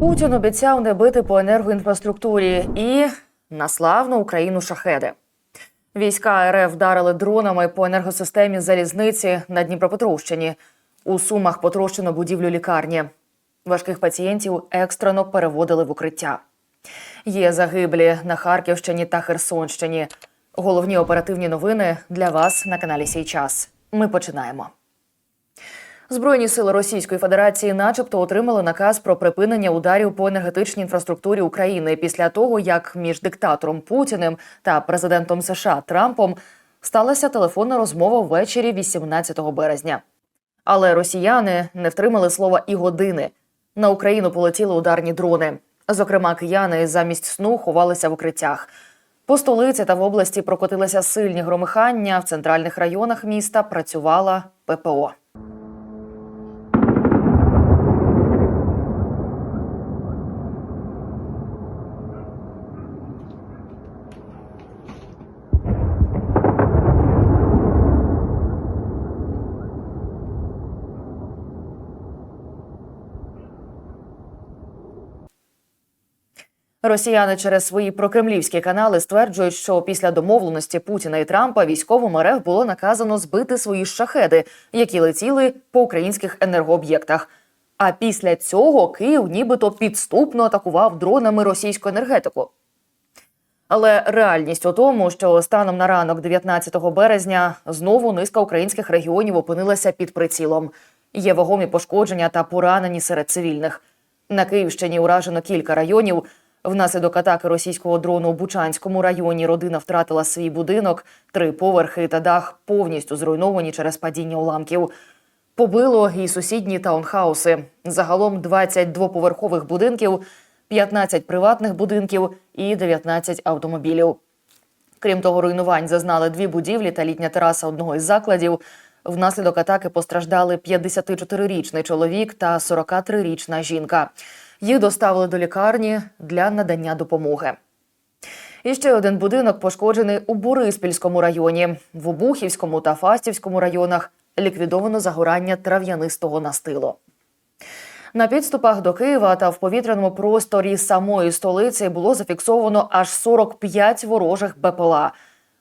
Путін обіцяв не бити по енергоінфраструктурі і на славну Україну шахеди. Війська РФ вдарили дронами по енергосистемі залізниці на Дніпропетровщині. У Сумах потрощено будівлю лікарні. Важких пацієнтів екстрено переводили в укриття. Є загиблі на Харківщині та Херсонщині. Головні оперативні новини для вас на каналі Сій час. Ми починаємо. Збройні сили Російської Федерації, начебто, отримали наказ про припинення ударів по енергетичній інфраструктурі України після того, як між диктатором Путіним та президентом США Трампом сталася телефонна розмова ввечері 18 березня. Але росіяни не втримали слова і години. На Україну полетіли ударні дрони. Зокрема, кияни замість сну ховалися в укриттях. По столиці та в області прокотилися сильні громихання. В центральних районах міста працювала ППО. Росіяни через свої прокремлівські канали стверджують, що після домовленості Путіна і Трампа військовим РФ було наказано збити свої шахеди, які летіли по українських енергооб'єктах. А після цього Київ нібито підступно атакував дронами російську енергетику. Але реальність у тому, що станом на ранок 19 березня знову низка українських регіонів опинилася під прицілом. Є вагомі пошкодження та поранені серед цивільних. На Київщині уражено кілька районів. Внаслідок атаки російського дрону у Бучанському районі родина втратила свій будинок, три поверхи та дах повністю зруйновані через падіння уламків. Побило і сусідні таунхауси. Загалом 20 двоповерхових будинків, 15 приватних будинків і 19 автомобілів. Крім того, руйнувань зазнали дві будівлі та літня тераса одного із закладів. Внаслідок атаки постраждали 54-річний чоловік та 43-річна жінка. Їх доставили до лікарні для надання допомоги. І ще один будинок пошкоджений у Бориспільському районі. В Обухівському та Фастівському районах ліквідовано загорання трав'янистого настилу. На підступах до Києва та в повітряному просторі самої столиці було зафіксовано аж 45 ворожих БПЛА.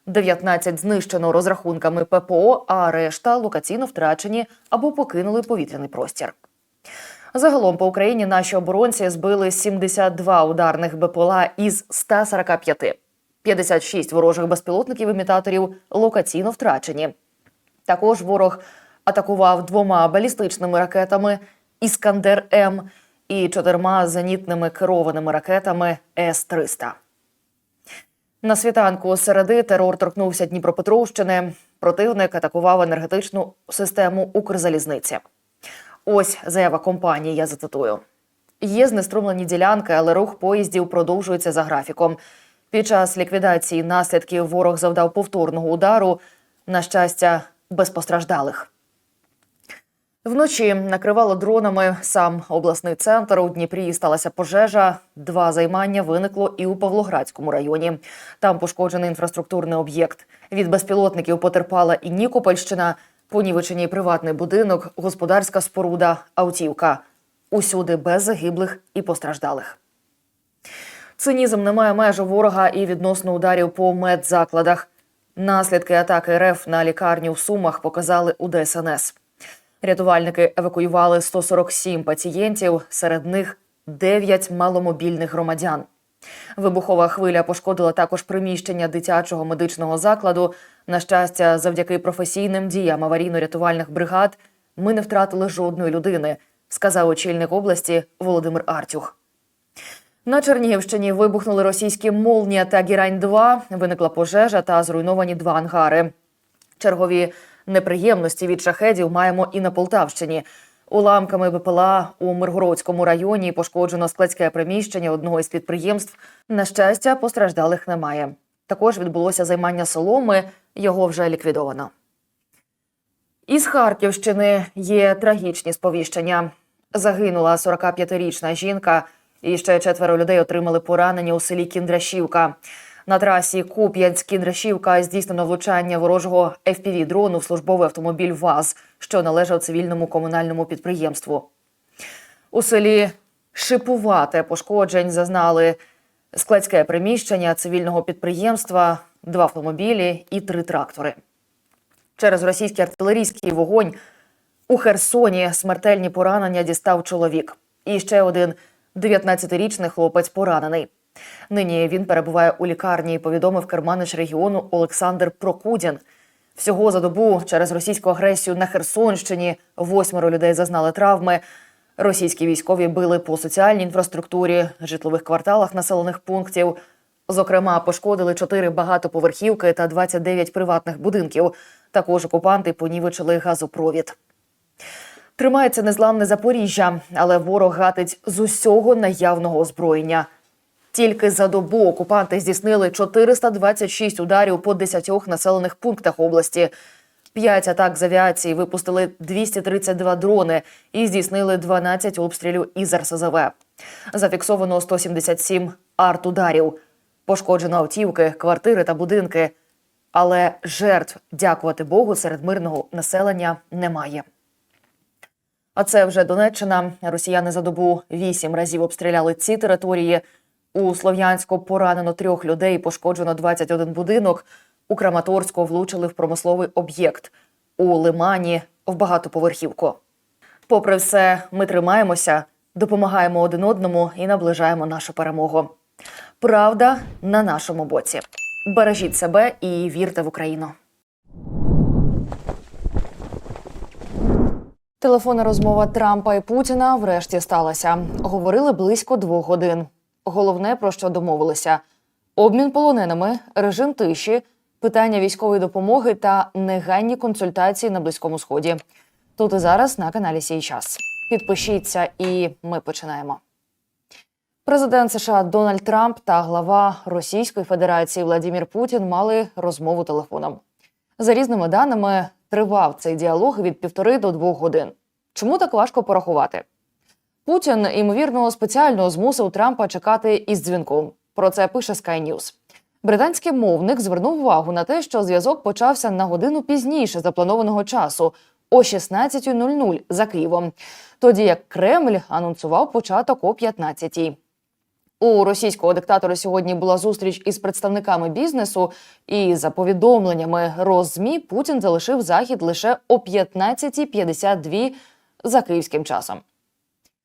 19 знищено розрахунками ППО, а решта локаційно втрачені або покинули повітряний простір. Загалом по Україні наші оборонці збили 72 ударних БПЛА із 145. 56 ворожих безпілотників-імітаторів локаційно втрачені. Також ворог атакував двома балістичними ракетами Іскандер М і чотирма зенітними керованими ракетами С-300. На світанку середи терор торкнувся Дніпропетровщини. Противник атакував енергетичну систему Укрзалізниці. Ось заява компанії. Я зацитую. Є знеструмлені ділянки, але рух поїздів продовжується за графіком. Під час ліквідації наслідків ворог завдав повторного удару. На щастя, без постраждалих. Вночі накривало дронами сам обласний центр. У Дніпрі сталася пожежа. Два займання виникло і у Павлоградському районі. Там пошкоджений інфраструктурний об'єкт. Від безпілотників потерпала і Нікопольщина. Понівечені приватний будинок, господарська споруда, автівка. Усюди без загиблих і постраждалих. Цинізм не має меж ворога і відносно ударів по медзакладах. Наслідки атаки РФ на лікарню в Сумах показали у ДСНС. Рятувальники евакуювали 147 пацієнтів, серед них 9 маломобільних громадян. Вибухова хвиля пошкодила також приміщення дитячого медичного закладу. На щастя, завдяки професійним діям аварійно-рятувальних бригад ми не втратили жодної людини, сказав очільник області Володимир Артюх. На Чернігівщині вибухнули російські Молнія та Гірань 2 Виникла пожежа та зруйновані два ангари. Чергові неприємності від шахедів маємо і на Полтавщині. Уламками БПЛА у Миргородському районі пошкоджено складське приміщення одного із підприємств. На щастя, постраждалих немає. Також відбулося займання соломи, його вже ліквідовано. Із Харківщини є трагічні сповіщення. Загинула 45-річна жінка, і ще четверо людей отримали поранення у селі Кіндрашівка. На трасі Куп'янськ-Кіндрашівка здійснено влучання ворожого fpv дрону в службовий автомобіль ВАЗ, що належав цивільному комунальному підприємству. У селі шипувати. Пошкоджень зазнали складське приміщення цивільного підприємства, два автомобілі і три трактори. Через російський артилерійський вогонь у Херсоні смертельні поранення дістав чоловік. І ще один 19-річний хлопець поранений. Нині він перебуває у лікарні, повідомив керманич регіону Олександр Прокудін. Всього за добу через російську агресію на Херсонщині восьмеро людей зазнали травми. Російські військові били по соціальній інфраструктурі, житлових кварталах населених пунктів. Зокрема, пошкодили чотири багатоповерхівки та 29 приватних будинків. Також окупанти понівечили газопровід. Тримається незламне Запоріжжя, але ворог гатить з усього наявного озброєння. Тільки за добу окупанти здійснили 426 ударів по 10 населених пунктах області. П'ять атак з авіації випустили 232 дрони і здійснили 12 обстрілів із РСЗВ. Зафіксовано 177 артударів. Пошкоджено автівки, квартири та будинки. Але жертв, дякувати Богу, серед мирного населення немає. А це вже Донеччина. Росіяни за добу вісім разів обстріляли ці території. У Слов'янську поранено трьох людей, пошкоджено 21 будинок. У Краматорську влучили в промисловий об'єкт. У Лимані в багатоповерхівку. Попри все, ми тримаємося, допомагаємо один одному і наближаємо нашу перемогу. Правда на нашому боці. Бережіть себе і вірте в Україну. Телефонна розмова Трампа і Путіна врешті сталася. Говорили близько двох годин. Головне про що домовилися: обмін полоненими, режим тиші, питання військової допомоги та негайні консультації на близькому сході. Тут і зараз на каналі Сій час. Підпишіться, і ми починаємо. Президент США Дональд Трамп та глава Російської Федерації Владимир Путін мали розмову телефоном. За різними даними, тривав цей діалог від півтори до двох годин. Чому так важко порахувати? Путін, ймовірно, спеціально змусив Трампа чекати із дзвінком. Про це пише Sky News. Британський мовник звернув увагу на те, що зв'язок почався на годину пізніше запланованого часу о 16.00 за Києвом, тоді як Кремль анонсував початок о 15.00. У російського диктатора сьогодні була зустріч із представниками бізнесу, і за повідомленнями Роззмі Путін залишив захід лише о 15.52 за київським часом.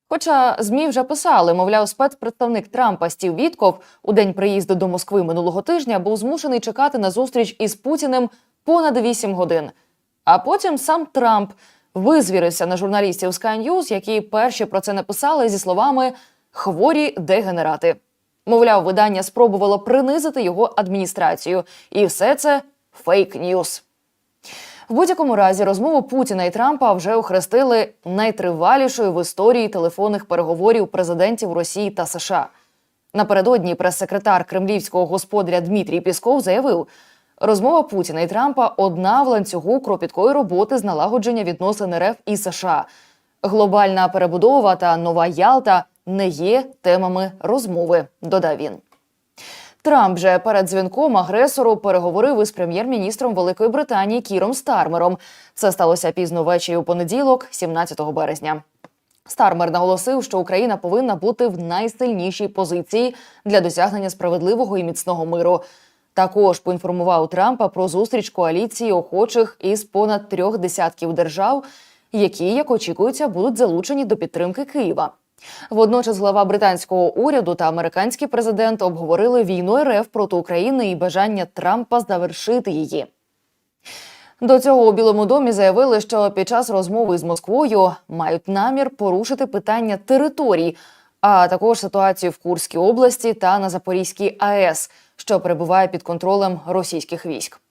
Хоча змі вже писали, мовляв, спецпредставник Трампа Стів Вітков у день приїзду до Москви минулого тижня був змушений чекати на зустріч із Путіним понад 8 годин. А потім сам Трамп визвірився на журналістів Sky News, які перші про це написали зі словами хворі дегенерати. Мовляв, видання спробувало принизити його адміністрацію, і все це фейк ньюс. В будь-якому разі розмову Путіна і Трампа вже охрестили найтривалішою в історії телефонних переговорів президентів Росії та США. Напередодні прес-секретар кремлівського господаря Дмитрій Пісков заявив, розмова Путіна і Трампа одна в ланцюгу кропіткої роботи з налагодження відносин РФ і США. Глобальна перебудова та нова Ялта не є темами розмови. Додав він. Трамп же перед дзвінком агресору переговорив із прем'єр-міністром Великої Британії Кіром Стармером. Це сталося пізно ввечері у понеділок, 17 березня. Стармер наголосив, що Україна повинна бути в найсильнішій позиції для досягнення справедливого і міцного миру. Також поінформував Трампа про зустріч коаліції охочих із понад трьох десятків держав, які, як очікується, будуть залучені до підтримки Києва. Водночас глава британського уряду та американський президент обговорили війну РФ проти України і бажання Трампа завершити її. До цього у Білому домі заявили, що під час розмови з Москвою мають намір порушити питання територій, а також ситуацію в Курській області та на Запорізькій АЕС, що перебуває під контролем російських військ.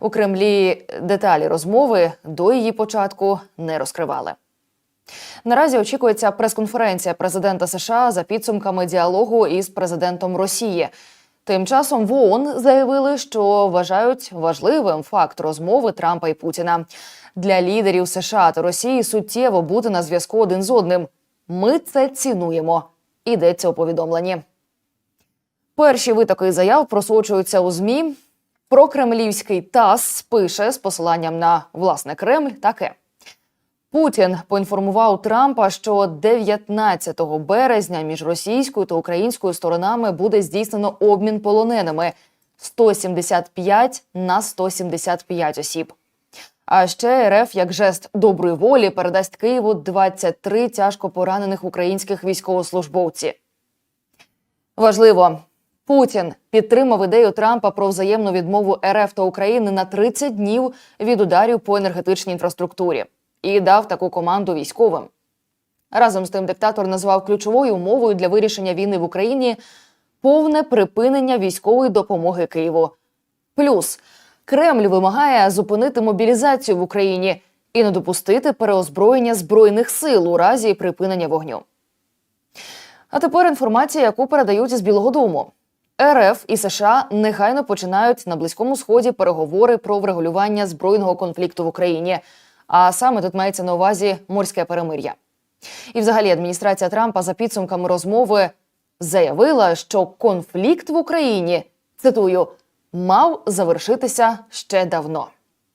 У Кремлі деталі розмови до її початку не розкривали. Наразі очікується прес-конференція президента США за підсумками діалогу із президентом Росії. Тим часом в ООН заявили, що вважають важливим факт розмови Трампа і Путіна для лідерів США та Росії суттєво бути на зв'язку один з одним. Ми це цінуємо. Ідеться у повідомленні. Перші витоки заяв просочуються у змі. Прокремлівський ТАСС пише з посиланням на власне Кремль таке. Путін поінформував Трампа, що 19 березня між російською та українською сторонами буде здійснено обмін полоненими 175 на 175 осіб. А ще РФ, як жест доброї волі, передасть Києву 23 тяжко поранених українських військовослужбовців. Важливо, Путін підтримав ідею Трампа про взаємну відмову РФ та України на 30 днів від ударів по енергетичній інфраструктурі і дав таку команду військовим. Разом з тим, диктатор назвав ключовою умовою для вирішення війни в Україні повне припинення військової допомоги Києву. Плюс Кремль вимагає зупинити мобілізацію в Україні і не допустити переозброєння збройних сил у разі припинення вогню. А тепер інформація, яку передають із Білого Дому. РФ і США негайно починають на близькому сході переговори про врегулювання збройного конфлікту в Україні. А саме тут мається на увазі морське перемир'я. І, взагалі, адміністрація Трампа за підсумками розмови заявила, що конфлікт в Україні цитую мав завершитися ще давно.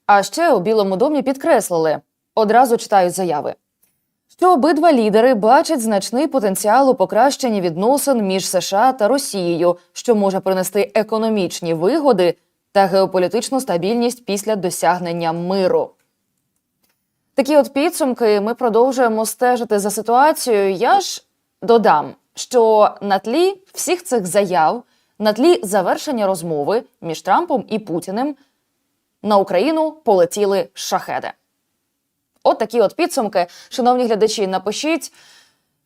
А ще у Білому домі підкреслили одразу читають заяви що обидва лідери бачать значний потенціал у покращенні відносин між США та Росією, що може принести економічні вигоди та геополітичну стабільність після досягнення миру. Такі от підсумки ми продовжуємо стежити за ситуацією. Я ж додам, що на тлі всіх цих заяв, на тлі завершення розмови між Трампом і Путіним на Україну полетіли шахеди. От такі от підсумки. Шановні глядачі, напишіть,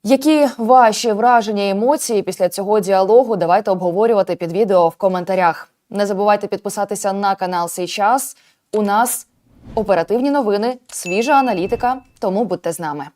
які ваші враження і емоції після цього діалогу. Давайте обговорювати під відео в коментарях. Не забувайте підписатися на канал «Сей час». У нас оперативні новини, свіжа аналітика, тому будьте з нами.